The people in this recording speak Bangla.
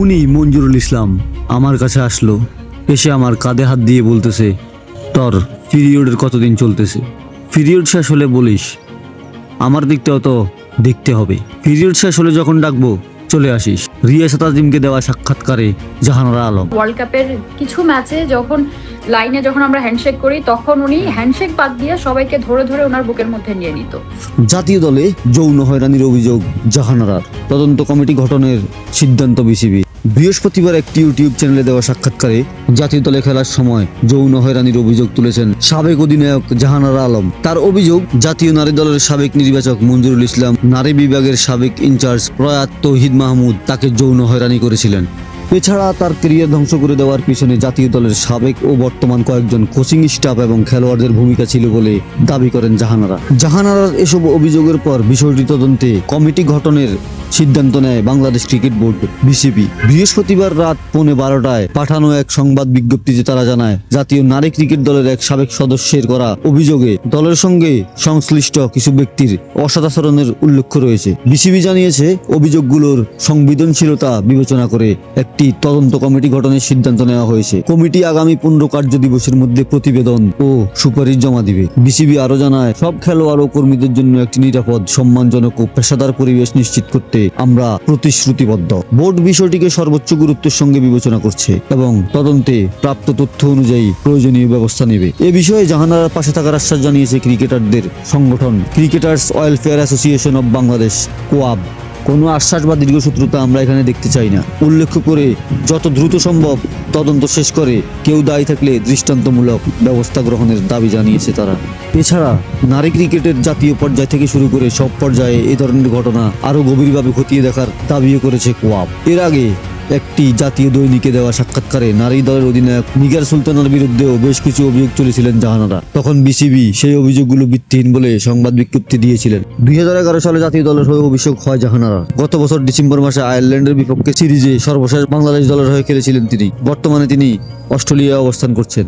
উনি মঞ্জুরুল ইসলাম। আমার কাছে আসলো, এসে আমার কাঁধে হাত দিয়ে বলতেছে, তোর পিরিয়ডের কতদিন চলতেছে? পিরিয়ড শেষ হলে বলিস, আমার দিকটাও তো দেখতে হবে। পিরিয়ড শেষ হলে যখন ডাকবো চলে আসিস। রিয়া সাতাজিমকে দেওয়া সাক্ষাৎকারে জাহানারা আলম। ওয়ার্ল্ড কাপের কিছু ম্যাচে যখন লাইনে যখন আমরা হ্যান্ডশেক করি তখন উনি হ্যান্ডশেক বাদ দিয়ে সবাইকে ধরে ধরে ওনার বুকের মধ্যে নিয়ে নিত। জাতীয় দলে যৌন হয়রানির অভিযোগ জাহানারার। তদন্ত কমিটি গঠনের সিদ্ধান্ত বিসিবি। বৃহস্পতিবার একটি ইউটিউব চ্যানেলে দেওয়া সাক্ষাৎকারে জাতীয় দলে খেলার সময় যৌন হয়রানির অভিযোগ তুলেছেন সাবেক অধিনায়ক জাহানারা আলম। তার অভিযোগ, জাতীয় নারী দলের সাবেক নির্বাচক মঞ্জুরুল ইসলাম, নারী বিভাগের সাবেক ইনচার্জ প্রয়াত তৌহিদ মাহমুদ তাকে যৌন হয়রানি করেছিলেন। এছাড়া তার ক্যারিয়ার ধ্বংস করে দেওয়ার পিছনে জাতীয় দলের সাবেক ও বর্তমান কয়েকজন কোচিং স্টাফ এবং খেলোয়াড়দের ভূমিকা ছিল বলে দাবি করেন জাহানারা। জাহানারার এসব অভিযোগের পর বিষয়টি তদন্তে কমিটি গঠনের সিদ্ধান্ত নেয় বাংলাদেশ ক্রিকেট বোর্ড, বিসিবি। বৃহস্পতিবার রাত পৌনে বারোটায় পাঠানো এক সংবাদ বিজ্ঞপ্তিতে তারা জানায়, জাতীয় নারী ক্রিকেট দলের এক সাবেক সদস্যের করা অভিযোগে দলের সঙ্গে সংশ্লিষ্ট কিছু ব্যক্তির অসদাচরণের উল্লেখ রয়েছে। বিসিবি জানিয়েছে, অভিযোগগুলোর সংবেদনশীলতা বিবেচনা করে একটি তদন্ত কমিটি গঠনের সিদ্ধান্ত নেওয়া হয়েছে। কমিটি আগামী পনেরো কার্য দিবসের মধ্যে প্রতিবেদন ও সুপারিশ জমা দিবে। বিসিবি আরও জানায়, সব খেলোয়াড় ও কর্মীদের জন্য একটি নিরাপদ, সম্মানজনক ও পেশাদার পরিবেশ নিশ্চিত করতে আমরা প্রতিশ্রুতিবদ্ধ। বোর্ড বিষয়টিকে সর্বোচ্চ গুরুত্বের সঙ্গে বিবেচনা করছে এবং তদন্তে প্রাপ্ত তথ্য অনুযায়ী প্রয়োজনীয় ব্যবস্থা নেবে। এ বিষয়ে জাহানারার পাশে থাকার আশ্বাস জানিয়েছে ক্রিকেটারদের সংগঠন cricketers welfare association of Bangladesh, কোয়াব। কোনো আশ্বাস বা দীর্ঘসূত্রতা আমরা এখানে দেখতে চাই না। উল্লেখ করে, যত দ্রুত সম্ভব তদন্ত শেষ করে, কেউ দায়ী থাকলে দৃষ্টান্তমূলক ব্যবস্থা গ্রহণের দাবি জানিয়েছে তারা। এছাড়া, নারী ক্রিকেটের জাতীয় পর্যায় থেকে শুরু করে সব পর্যায়ে এ ধরনের ঘটনা আরও গভীরভাবে খতিয়ে দেখার দাবিও করেছে কোয়াব। এর আগে একটি জাতীয় দৈনিকে দেওয়া সাক্ষাৎকারে নারী দলের অধিনায়ক নিগার সুলতানের বিরুদ্ধেও বেশ কিছু অভিযোগ চলেছিলেন জাহানারা। তখন বিসিবি সেই অভিযোগগুলো ভিত্তিহীন বলে সংবাদ বিজ্ঞপ্তি দিয়েছিলেন। দুই হাজার এগারো সালে জাতীয় দলের হয়ে অভিষেক হয় জাহানারা। গত বছর ডিসেম্বর মাসে আয়ারল্যান্ডের বিপক্ষে সিরিজে সর্বশেষ বাংলাদেশ দলের হয়ে খেলেছিলেন তিনি। বর্তমানে তিনি অস্ট্রেলিয়ায় অবস্থান করছেন।